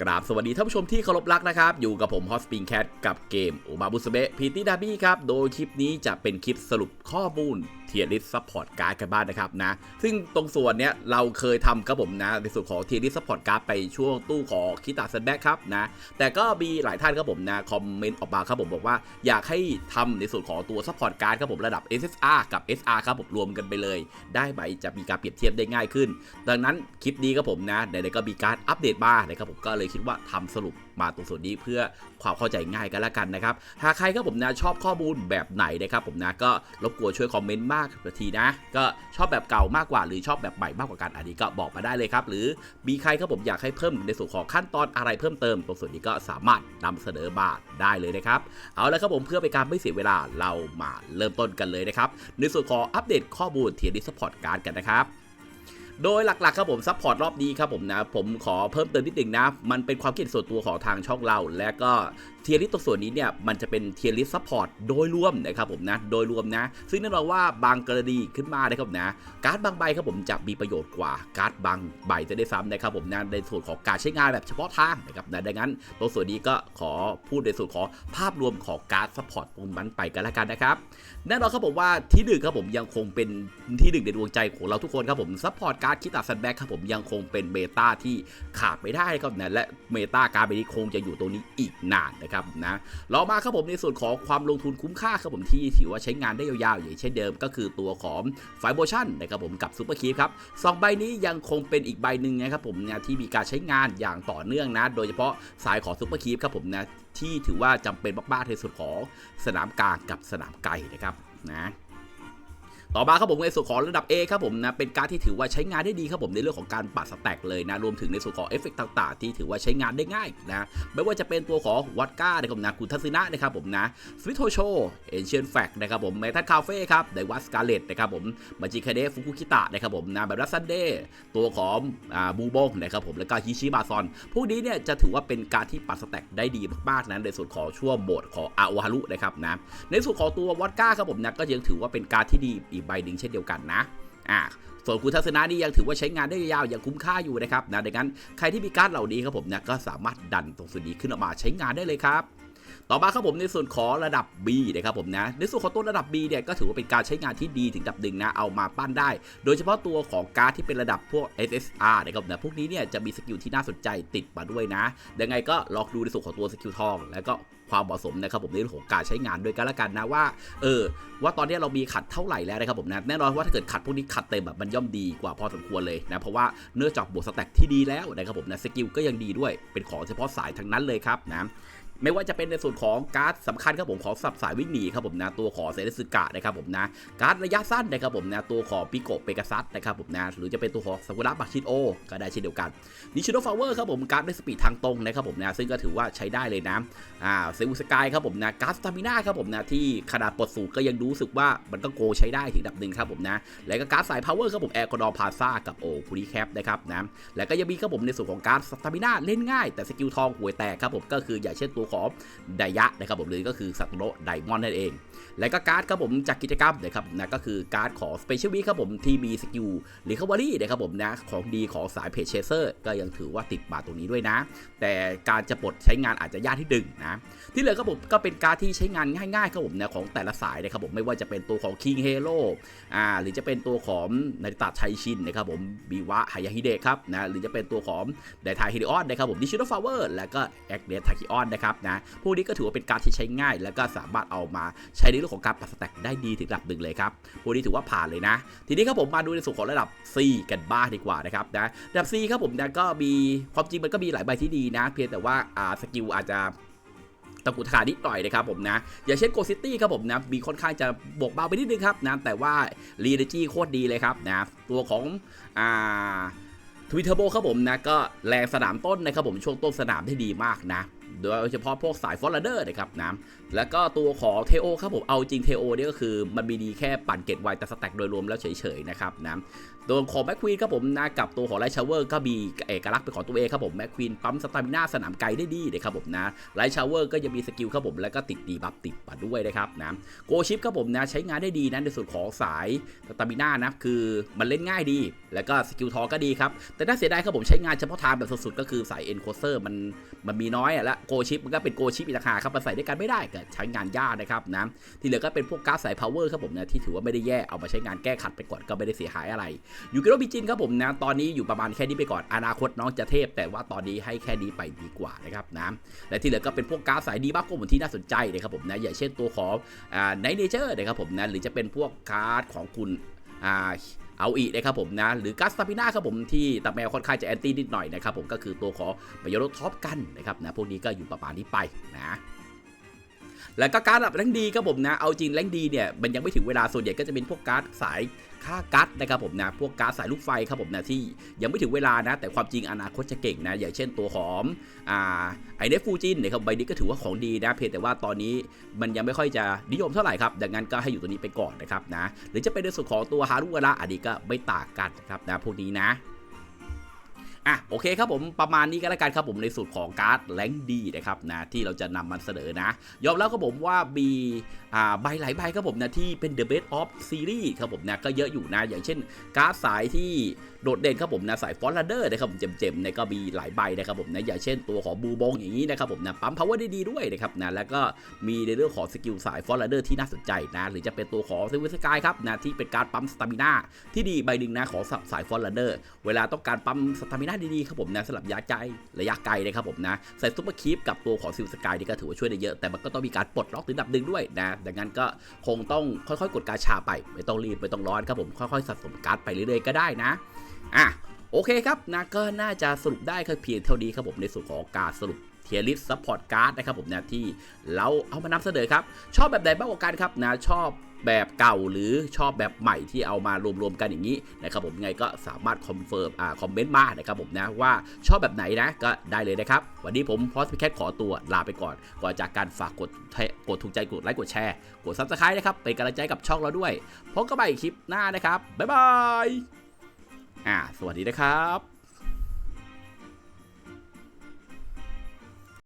กราบสวัสดีท่านผู้ชมที่เคารพรักนะครับ อยู่กับผมฮอสปิงแคทกับเกมโอมาบุสเบะพีตี้ดาบี้ครับ โดยคลิปนี้จะเป็นคลิปสรุปข้อมูล เทียริสซัพพอร์ตการ์ดกันบ้างนะครับนะ ซึ่งตรงส่วนเนี้ยเราเคยทำครับผมนะ ในส่วนของเทียริสซัพพอร์ตการ์ดไปช่วงตู้ของคิตาเซนแบ็กครับนะ แต่ก็มีหลายท่านครับผมนะ คอมเมนต์ออกมาครับผมบอกว่าอยากให้ทำในส่วนของตัวซัพพอร์ตการ์ดครับผมระดับ SSR กับ SR ครับผมรวมกันไปเลย ได้ไหมจะมีการเปรียบเทียบได้ง่ายขึ้น ดังนั้นคลิปนี้ครับผมนะไหนๆก็มีการอัปเดตมานะครับผมก็เลยคิดว่าทำสรุปมาตรงส่วนนี้เพื่อความเข้าใจง่ายกันแล้วกันนะครับหากใครครับผมนะชอบข้อมูลแบบไหนนะครับผมนะก็รบกวนช่วยคอมเมนต์มากทีนะ ก็ชอบแบบเก่ามากกว่าหรือชอบแบบใหม่มากกว่ากันอันนี้ก็บอกมาได้เลยครับ หรือมีใครครับผมอยากให้เพิ่มในส่วนของขั้นตอนอะไรเพิ่มเติม ตรงส่วนนี้ก็สามารถนำเสนอมาได้เลยนะครับ เอาละครับผมเพื่อเป็นการไม่เสียเวลาเรามาเริ่มต้นกันเลยนะครับ ในส่วนของอัปเดตข้อมูลเทียร์ดิสปอร์ตการ์ดกันนะครับโดยหลักๆครับผมซัพพอร์ตรอบนี้ครับผมนะผมขอเพิ่มเติมนิดหนึ่งนะ มันเป็นความคิดส่วนตัวของทางช่องเรา และก็เทียริสตัวส่วนนี้เนี่ยมันจะเป็นเทียริสซัพพอร์ตโดยรวมนะครับผมนะโดยรวมนะ ซึ่งแน่นอนว่าบางกรณีขึ้นมานะครับนะการ์ดบางใบครับผมจะมีประโยชน์กว่าการ์ดบางใบจะได้ซ้ำนะครับผมนะในส่วนของการใช้งานแบบเฉพาะทางนะครับนะดังนั้นตัวส่วนนี้ก็ขอพูดในส่วนของภาพรวมของการ์ดซัพพอร์ตตรงนั้นไปกันแล้วกันนะครับแน่นอนครับผมว่าที่หนึ่งครับผมยังคงเป็นที่หนึ่งในดวงใจของเราทุกคนครับผมซัพพอร์ตการ์ดคิตาซันแบ็กครับผมยังคงเป็นเมตาที่ขาดไม่ได้ครับนะและเมตาการ์ดใบนี้คงจะอยู่ตรงนี้อีกนานนะครับนะเรามาครับผมในส่วนของความลงทุนคุ้มค่าครับผมที่ถือว่าใช้งานได้ยาวๆอย่างเช่นเดิมก็คือตัวของไฟโบชั่นนะครับผมกับซูเปอร์คีฟครับสองใบนี้ยังคงเป็นอีกใบหนึ่งนะครับผมเนี่ยที่มีการใช้งานอย่างต่อเนื่องนะ โดยเฉพาะสายของซูเปอร์คีฟครับผมนะที่ถือว่าจำเป็นมากๆในส่วนของสนามกลางกับสนามไกลนะครับนะ ต่อมาครับผมในส่วนของระดับ A ครับผมนะเป็นการที่ถือว่าใช้งานได้ดีครับผมในเรื่องของการปัดสแต็กเลยนะรวมถึงในส่วนของเอฟเฟกต์ต่างๆ ที่ถือว่าใช้งานได้ง่ายนะไม่ว่าจะเป็นตัวของวัดก้านะครับนะกุทัศนะนะครับผมนะสวิตโทโชเอนเชียนแฟกนะครับผมเมทัลคาเฟ่ครับไดวัสกาเลตนะครับผมมาจิคาเดฟุกุคิตะนะครับผมนะแบบรัสซันเดย์ตัวของอ่าบูบงนะครับผมแล้วก็ฮิชิบาซอนพวกนี้เนี่ยจะถือว่าเป็นการที่ปัดสแต็กได้ดีมากๆนะในส่วนของช่วงโหมดของอาโอฮารุนะครับนะในส่วนของตัววอดก้าครับผมนะก็ยังถือว่าเป็นการที่ดีอีกใบหนึ่งเช่นเดียวกันนะอ่าส่วนคุณทัศนะนี่ยังถือว่าใช้งานได้ยาวๆอย่างคุ้มค่าอยู่นะครับนะดังนั้นใครที่มีการ์ดเหล่านี้ครับผมนะก็สามารถดันตรงส่วนนี้ขึ้นออกมาใช้งานได้เลยครับ ต่อมาครับผมในส่วนของระดับ B นะครับผมนะในส่วนของตัวระดับ B เนี่ยก็ถือว่าเป็นการใช้งานที่ดีถึงระดับหนึ่งนะเอามาปั้นได้ โดยเฉพาะตัวของการ์ดที่เป็นระดับพวก SSR นะครับนะพวกนี้เนี่ยจะมีสกิลที่น่าสนใจติดมาด้วยนะยังไงก็ลองดูในส่วนของตัวสกิลทอง แล้วก็ความเหมาะสมนะครับผมในเรื่องของการใช้งานด้วยกันละกันนะว่าเออว่าตอนนี้เรามีขัดเท่าไหร่แล้วนะครับผมนะแน่นอนว่าถ้าเกิดขัดพวกนี้ขัดเต็มแบบมันย่อมดีกว่าพอสมควรเลยนะเพราะว่าเนื่อจากบวกสแต็กที่ดีแล้วนะครับผมนะสกิลก็ยังดีด้วยเป็นของเฉพาะสายทั้งนั้นเลยครับนะ ไม่ว่าจะเป็นในส่วนของการ์ดสำคัญครับผมของสับสายวิ่งหนีครับผมนะตัวของเซเลสึกะนะครับผมนะการ์ดระยะสั้นนะครับผมนะตัวของปิโกเปกาซัสนะครับผมนะหรือจะเป็นตัวของซากุระบักชิโอก็ได้เช่นเดียวกันนิชิโนฟาวเวอร์ครับผมการ์ดได้สปีดทางตรงนะครับผมนะซึ่งก็ถือว่าใช้ได้เลยนะอ่าเซอุสกายครับผมนะการ์ดสตามิน่าครับผมนะที่ขนาดปลดสูงก็ยังรู้สึกว่ามันก็โกใช้ได้ถึงระดับหนึ่งครับผมนะแล้วก็การ์ดสายพาวเวอร์ครับผมแอร์คอนอพาซากับโอคูริแคปนะครับนะแล้วก็ยังมีครับผมในส่วนของการ์ดสตามิน่าเล่นง่ายแต่สกิลทองหวยแตกครับผมก็คืออย่างเช่นตัวของไดยะนะครับผมหรือก็คือสัตโนไดมอนด์นั่นเอง และก็การ์ดครับผมจากกิจกรรมนะครับนะก็คือการ์ดของ Special Week ครับผมที่มีสกิลหรีคา v ว r y นะครับผมนะของดีของสายเพจเชเซอร์ก็ยังถือว่าติดมาตรงนี้ด้วยนะ แต่การจะปลดใช้งานอาจจะยากที่ดึงนะที่เหลือครับผมก็เป็นการดที่ใช้งานง่ายๆครับผมนะของแต่ละสายนะครับผมไม่ว่าจะเป็นตัวของ King Hero อ่าหรือจะเป็นตัวของนาริตะชัยชินนะครับผมบีวะฮายาฮิเดะครับนะหรือจะเป็นตัวของไดทาฮิเดออนนะครับผมดิชิโนฟาวเวอร์แล้วก็แอคเดทาคิออนนะครับนะ พวกนี้ก็ถือว่าเป็นการที่ใช้ง่าย แล้วก็สามารถเอามาใช้ในเรื่องของการปัดสแต็กได้ดีถึงระดับหนึ่งเลยครับพวกนี้ถือว่าผ่านเลยนะ ทีนี้ครับผมมาดูในส่วนของระดับ C กันบ้างดีกว่านะครับนะระดับ C ครับผมนะก็มีความจริงมันก็มีหลายใบที่ดีนะ เพียงแต่ว่าอ่าสกิลอาจจะตะกุทานิดหน่อยนะครับผมนะ อย่างเช่นโกซิตี้ครับผมนะ มีค่อนข้างจะบวกเบาไปนิดนึงครับนะแต่ว่ารีเดจี้โคตรดีเลยครับนะ ตัวของอ่าทวิตเทอร์โบครับผมนะ ก็แรงสนามต้นนะครับผมช่วงต้นสนามได้ดีมากนะ โดยเฉพาะพวกสายฟอร์เดอร์นะครับนะแล้วก็ตัวของเทโอครับผมเอาจริงเทโอเนี่ยก็คือมันมีดีแค่ปั่นเกตไวแต่สแต็กโดยรวมแล้วเฉยๆนะครับนะตัวของแมคควีนครับผมนะกับตัวของไลชาวเวอร์ก็มีเอกลักษณ์เป็นของตัวเองครับผมแมคควีนปั๊มสตามิน่าสนามไกลได้ดีนะครับผมนะไลชาวเวอร์ก็ยังมีสกิลครับผมแล้วก็ติดดีบัฟติดมาด้วยนะครับนะโกชิปครับผมนะใช้งานได้ดีนะในส่วนของสายสตามิน่านะคือมันเล่นง่ายดี แล้วก็สกิลทอก็ดีครับแต่น่าเสียดายครับผมใช้งานเฉพาะทางแบบสุดๆก็คือสายเอ็นโคเซอร์มันมันมีน้อยอะและโกชิปมันก็เป็นโกชิปอีกต่างหากครับมาใส่ด้วยกันไม่ได้ก็ใช้งานยากนะครับนะที่เหลือก็เป็นพวกก๊าซสายพาวเวอร์ครับผมนะที่ถือว่าไม่ได้แย่เอามาใช้งานแก้ขัดไปก่อนก็ไม่ได้เสียหายอะไรยูกิโรบิจินครับผมนะตอนนี้อยู่ประมาณแค่นี้ไปก่อนอนาคตน้องจะเทพ แต่ว่าตอนนี้ให้แค่นี้ไปดีกว่านะครับนะและที่เหลือก็เป็นพวกก๊าซสายดีบัฟก็เหมือนที่น่าสนใจนะครับผมนะอย่างเช่นตัวของอ่าไนเนเจอร์นะครับผมนะหรือจะเป็นพวกการ์ดของคุณอ่า เอาอีนะครับผมนะหรือกัสตาพิน่าครับผมที่ตาแมวค่อนข้างจะแอนตี้นิดหน่อยนะครับผมก็คือตัวของมายโรท็อปกันนะครับนะพวกนี้ก็อยู่ประมาณนี้ไปนะ แล้วก็การ์ดแบบแรงดีครับผมนะ เอาจริงแรงดีเนี่ยมันยังไม่ถึงเวลาส่วนใหญ่ก็จะเป็นพวกการ์ดสายค่ากัดนะครับผมนะพวกการ์ดสายลูกไฟครับผมนะที่ยังไม่ถึงเวลานะ แต่ความจริงอนาคตจะเก่งนะ อย่างเช่นตัวของอ่าไอเนฟฟูจินนะครับใบนี้ก็ถือว่าของดีนะเพียงแต่ว่าตอนนี้มันยังไม่ค่อยจะนิยมเท่าไหร่ครับ ดังนั้นก็ให้อยู่ตัวนี้ไปก่อนนะครับนะหรือจะเป็นในส่วนของตัวฮารุกะระอันนี้ก็ไม่ต่างกันนะครับนะพวกนี้นะ อะโอเคครับผมประมาณนี้ก็แล้วกันครับผมในสูตรของการ์ดแรงดีนะครับนะที่เราจะนำมันเสนอนะ ยอมแล้วครับผมว่ามีอ่าใบหลายใบครับผมนะที่เป็น The Best of Series ครับผมนะก็เยอะอยู่นะ อย่างเช่นการ์ดสายที่โดดเด่นครับผมนะสายฟอนเดอร์นะครับผมเจ็มๆเนี่ยก็มีหลายใบนะครับผมนะอย่างเช่นตัวของบูบงอย่างนี้นะครับผมนะปั๊ม power ได้ดีด้วยนะครับนะแล้วก็มีในเรื่องของสกิลสายฟอนเดอร์ที่น่าสนใจนะหรือจะเป็นตัวของเซเวสกายครับนะที่เป็นการ์ดปั๊มสตามิน่าที่ดีใบหนึ่งนะของสายฟอนเดอร์เวลาต้องการปั๊มสตามิน่าดีๆครับผมนะสำหรับยาใจระยะไกลนะครับผมนะใส่ซุปเปอร์คีฟกับตัวของซิลสกายนี่ก็ถือว่าช่วยได้เยอะแต่มันก็ต้องมีการปลดล็อกถึงดับหนึ่งด้วยนะดังนั้นก็คงต้องค่อยๆ กดกาชาไปไม่ต้องรีบไม่ต้องร้อนครับผมค่อยๆสะสมการ์ดไปเรื่อยๆก็ได้นะอะโอเคครับนะก็น่าจะสรุปได้แค่เพียงเท่านี้ครับผมในส่วนของการสรุปเทียริสซัพพอร์ตการ์ดนะครับผมนะที่เราเอามานำเสนอครับ ชอบแบบไหนบ้างกว่ากันครับนะชอบ แบบเก่าหรือชอบแบบใหม่ที่เอามารวมๆกันอย่างนี้นะครับผมยังไงก็สามารถคอมเฟิร์มอ่าคอมเมนต์มานะครับผมนะว่าชอบแบบไหนนะก็ได้เลยนะครับ วันนี้ผมพอสพิแคทขอตัวลาไปก่อน ก่อนจากการฝากกดกดถูกใจกดไลค์กดแชร์ กดซับสไครต์นะครับเป็นกำลังใจกับช่องเราด้วยพบกันใหม่คลิปหน้านะครับบ๊ายบายอ่าสวัสดีนะครับ